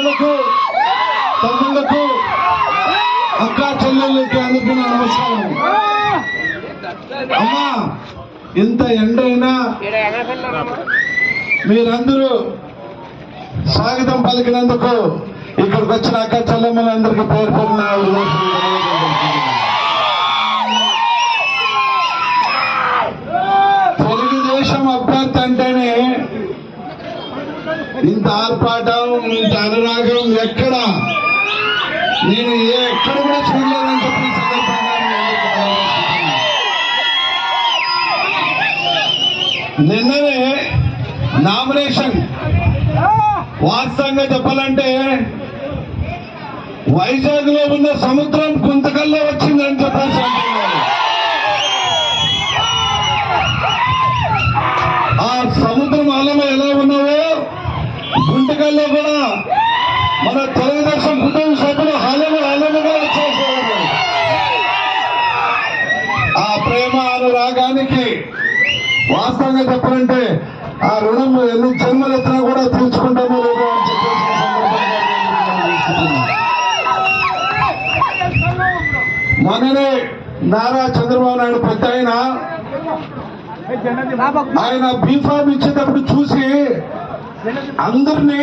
అన్నలకు తమ్ముళ్ళకు అక్క చెల్లెళ్ళకి అందరికీ నమస్కారం. అమ్మా ఇంత ఎండైనా మీరందరూ స్వాగతం పలికినందుకు ఇక్కడికి వచ్చిన అక్క చెల్లెమ్మలందరికీ పేరు పేరున ఇంత ఆర్పాటం ఇంత అనురాగం ఎక్కడ? నేను ఏ ఎక్కడ కూడా చూడలేదని చెప్పి నిన్ననే నామినేషన్. వాస్తవంగా చెప్పాలంటే వైజాగ్లో ఉన్న సముద్రం కుంతకల్లో వచ్చిందని చెప్పేసి ఆ సముద్రం అలమ ఎలా ఉన్నావో గుంటకల్లో కూడా మన తెలుగుదేశం కుటుంబ సభ్యులు హలలు హలలుగా వచ్చేసేవారు ఆ ప్రేమ అనురాగానికి వాస్తవంగా చెప్పాలంటే ఆ రుణం ఎన్ని జన్మలు ఎత్తినా కూడా తీర్చుకుంటామో లేదో అని చెప్పేసి మొన్ననే నారా చంద్రబాబు నాయుడు పెద్ద ఆయన. ఆయన బీఫామ్ ఇచ్చేటప్పుడు చూసి అందరినీ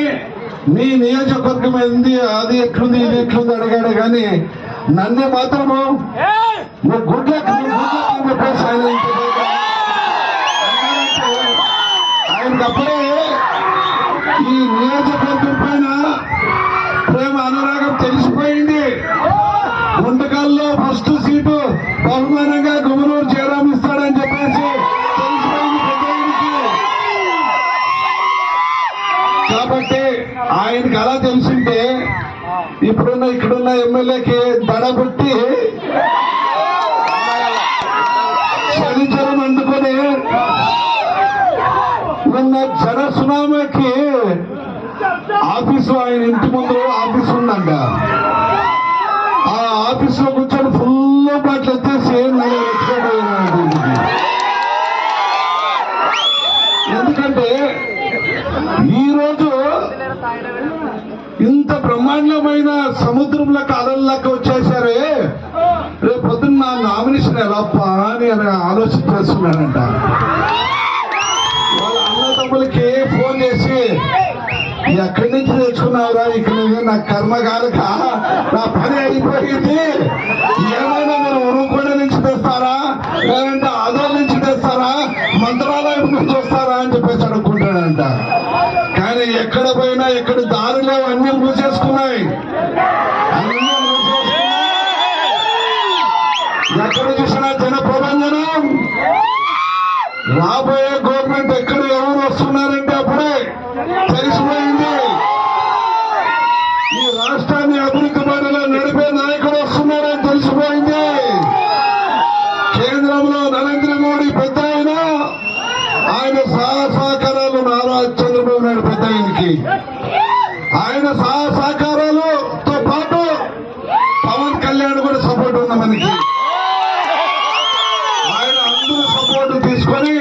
నీ నియోజకవర్గం ఏంది అది ఎట్లుంది ఇది ఎట్లుంది అడిగాడు కానీ నన్ను మాత్రము నువ్వు అన్నారంటే ఆయనకి అప్పుడే ఈ నియోజకవర్గం పైన ప్రేమ అనురాగం తెలిసిపోయింది. గుంటకల్లో ఫస్ట్ ఇప్పుడున్న ఇక్కడున్న ఎమ్మెల్యేకి దడబుట్టి శనిచరం అందుకొని ఉన్న జన సునామాకి ఆఫీసు ఆయన ఇంటి ముందు ఆఫీస్ ఉందంట. ఆ ఆఫీస్లో కూర్చొని ఫుల్ బాట్లు ఎత్తేసి ఎందుకంటే ఈరోజు ఇంత బ్రహ్మాండమైన సముద్రంలోకి అలల్లోకి వచ్చేసారే రేపు పొద్దున్న నా నామినేషన్ ఎలాప్పా అని ఆలోచన చేస్తున్నాడంట. వాళ్ళ అన్నదమ్ములకి ఫోన్ చేసి ఎక్కడి నుంచి తెచ్చుకున్నావురా? ఇక్కడ నుంచి నా కర్మ కాలక నా పని అయిపోయింది. ఏమైనా మీరు ఉరుకొండ నుంచి తెస్తారా? లేదంటే ఆధార్ నుంచి తెస్తారా? మంత్రాలయం నుంచి వస్తారా? అని చెప్పేసి అనుకుంటాడంట ఎక్కడ పోయినా ఎక్కడ దారిలో అన్ని మూసేసుకున్నాయి. అన్నీ ఎక్కడ చూసినా జన ప్రభంజనం రాబోయే గవర్నమెంట్ ఎక్కడ ఎవరు వస్తున్నారంటే అప్పుడే తెలిసిపోయింది ఈ రాష్ట్రాన్ని అభివృద్ధి బాటలో నడిపే నాయకుడు వస్తున్నారని తెలిసిపోయింది కేంద్రంలో నరేంద్ర మోడీ పెద్ద ఆయన ఆయన సహా సహకారాలు నారా చంద్రబాబు నాయుడు పెద్ద ఆయన సహా సహకారాలతో పాటు పవన్ కళ్యాణ్ కూడా సపోర్ట్ ఉంది మనకి ఆయన అందరూ సపోర్ట్ తీసుకొని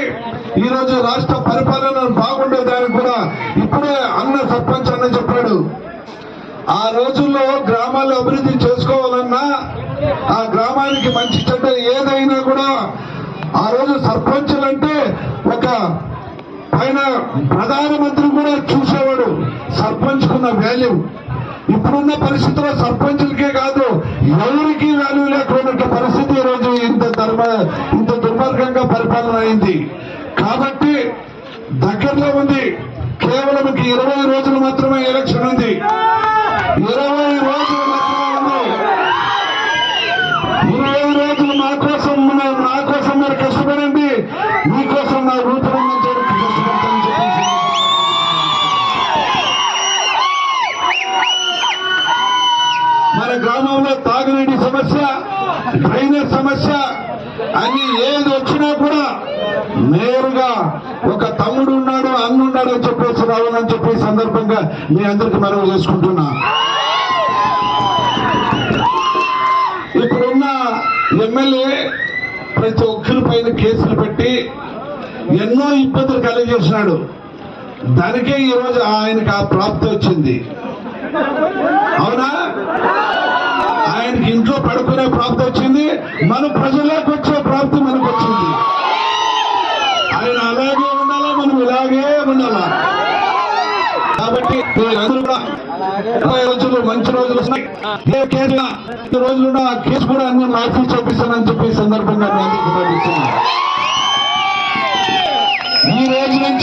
ఈ రోజు రాష్ట్ర పరిపాలన బాగుండే దానికి కూడా ఇప్పుడే అన్న సర్పంచ్ అన్న చెప్పాడు. ఆ రోజుల్లో గ్రామాలు అభివృద్ధి చేసుకోవాలన్నా ఆ గ్రామానికి మంచి చెడ్డ ఏదైనా కూడా ఆ రోజు సర్పంచులు అంటే ఒక పైన ప్రధానమంత్రి కూడా చూసేవాడు. సర్పంచ్కున్న వాల్యూ ఇప్పుడున్న పరిస్థితుల్లో సర్పంచులకే కాదు ఎవరికి వాల్యూ లేకున్నట్టు పరిస్థితి ఈరోజు రోజు ఇంత ధర్మ ఇంత దుర్మార్గంగా పరిపాలన అయింది. కాబట్టి దగ్గరలో ఉంది. కేవలం ఇరవై రోజులు మాత్రమే ఎలక్షన్ ఉంది. ఇరవై రోజులు గ్రామంలో తాగునీటి సమస్య డ్రైనేజ్ సమస్య అని ఏది వచ్చినా కూడా నేరుగా ఒక తమ్ముడు ఉన్నాడు అన్నున్నాడు అని చెప్పేసి రావాలని చెప్పి సందర్భంగా మీ అందరికి మనవి చేసుకుంటున్నా. ఇప్పుడున్న ఎమ్మెల్యే ప్రతి ఒక్కరి పైన కేసులు పెట్టి ఎన్నో ఇబ్బందులు కలిగజేసినాడు. దానికే ఈరోజు ఆయనకు ఆ ప్రాప్తి వచ్చింది. అవునా? ఆయనకి ఇంట్లో పడుకునే ప్రాప్తి వచ్చింది. మన ప్రజల్లోకి వచ్చే ప్రాప్తి మనకు వచ్చింది. ఆయన అలాగే ఉండాలా? మనం ఇలాగే ఉండాలా? కాబట్టి మీరందరూ కూడా ఇరవై రోజులు మంచి రోజులు వస్తున్నాయి. ఏ కేసు రోజులు ఆ కేసు కూడా అన్ని మార్చి చూపిస్తానని చెప్పి సందర్భంగా మీ ఈ రోజు నుంచి